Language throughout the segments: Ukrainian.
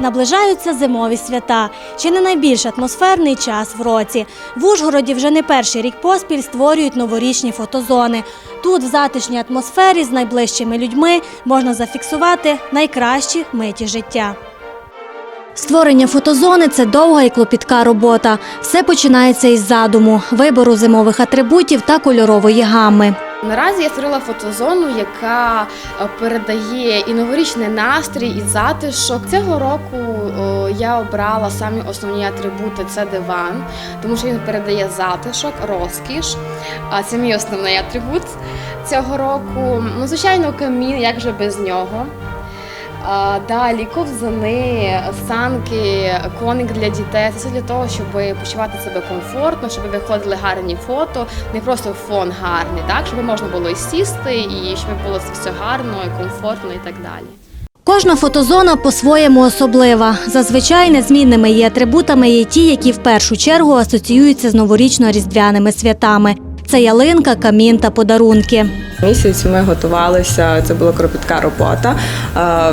Наближаються зимові свята. Чи не найбільш атмосферний час в році. В Ужгороді вже не перший рік поспіль створюють новорічні фотозони. Тут, в затишній атмосфері з найближчими людьми, можна зафіксувати найкращі миті життя. Створення фотозони це довга і клопітка робота. Все починається із задуму, вибору зимових атрибутів та кольорової гами. Наразі я створила фотозону, яка е, передає і новорічний настрій, і затишок. Цього року о, я обрала самі основні атрибути це диван, тому що він передає затишок, розкіш. Це мій основний атрибут цього року. Ну, звичайно, камін, як же без нього. Далі ковзани, санки, коник для дітей. Це все для того, щоб почувати себе комфортно, щоб виходили гарні фото, не просто фон гарний, так щоб можна було і сісти, і щоб було все гарно, і комфортно, і так далі. Кожна фотозона по-своєму особлива. Зазвичай незмінними її атрибутами є ті, які в першу чергу асоціюються з новорічно-різдвяними святами. Це ялинка, камін та подарунки. Місяць ми готувалися, це була кропітка робота. Е,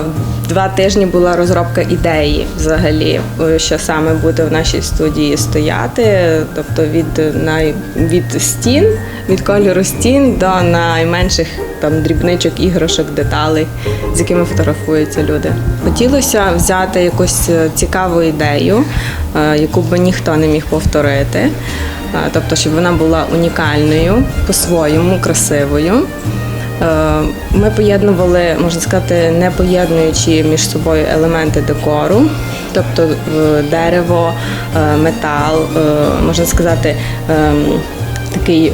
Два тижні була розробка ідеї взагалі, е, що саме буде в нашій студії стояти. Тобто від, най... від стін, від кольору стін до найменших там дрібничок, іграшок, деталей, з якими фотографуються люди. Хотілося взяти якусь е, цікаву ідею, яку би ніхто не міг повторити. Е, Тобто, щоб вона була унікальною, по-своєму, красивою. Е, Ми поєднували, можна сказати, не поєднуючи між собою елементи декору, тобто дерево, е, метал, можна сказати, ем, такий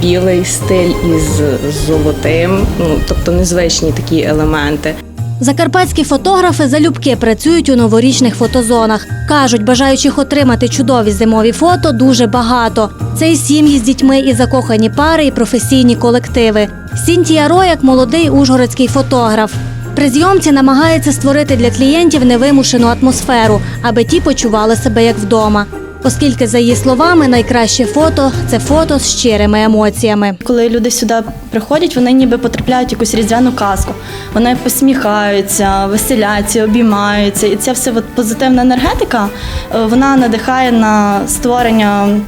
білий стиль із золотим, ну тобто незвичні такі елементи. Закарпатські фотографи залюбки працюють у новорічних фотозонах. Кажуть, бажаючих отримати чудові зимові фото дуже багато. Це і сім'ї з дітьми, і закохані пари, і професійні колективи. Сінтія Рояк – молодий ужгородський фотограф. При зйомці намагається створити для клієнтів невимушену атмосферу, аби ті почували себе як вдома. Оскільки, за її словами, найкраще фото це фото з щирими емоціями. Коли люди сюди приходять, вони ніби потрапляють в якусь різдвяну казку. Вони посміхаються, веселяться, обіймаються. І ця все позитивна енергетика е, вона надихає на створення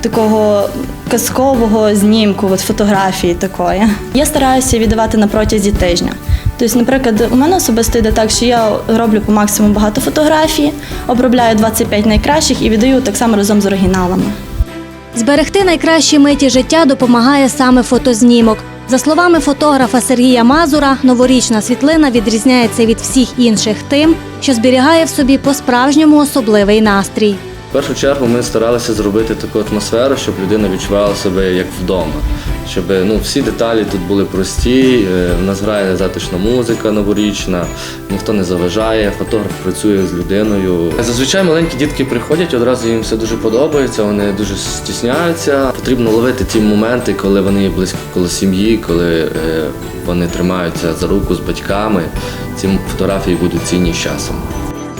такого казкового знімку, от фотографії такої. Я стараюся віддавати на протязі тижня. Тобто, наприклад, у мене особисто йде так, що я роблю по максимуму багато фотографій, обробляю 25 найкращих і віддаю так само разом з оригіналами. Зберегти найкращі миті життя допомагає саме фотознімок. За словами фотографа Сергія Мазура, новорічна світлина відрізняється від всіх інших тим, що зберігає в собі по-справжньому особливий настрій. Першу чергу ми старалися зробити таку атмосферу, щоб людина відчувала себе як вдома. Щоб ну, всі деталі тут були прості, е, в нас грає затишна музика новорічна, ніхто не заважає, фотограф працює з людиною. Зазвичай маленькі дітки приходять, одразу їм все дуже подобається, вони дуже стісняються. Потрібно ловити ті моменти, коли вони є близько коло сім'ї, коли е, вони тримаються за руку з батьками. Ці фотографії будуть цінні з часом.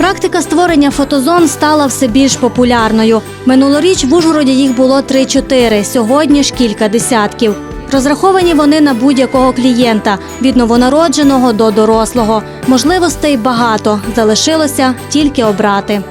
Практика створення фотозон стала все більш популярною. Минулоріч в Ужгороді їх було 3-4, сьогодні ж кілька десятків. Розраховані вони на будь-якого клієнта від новонародженого до дорослого. Можливостей багато, залишилося тільки обрати.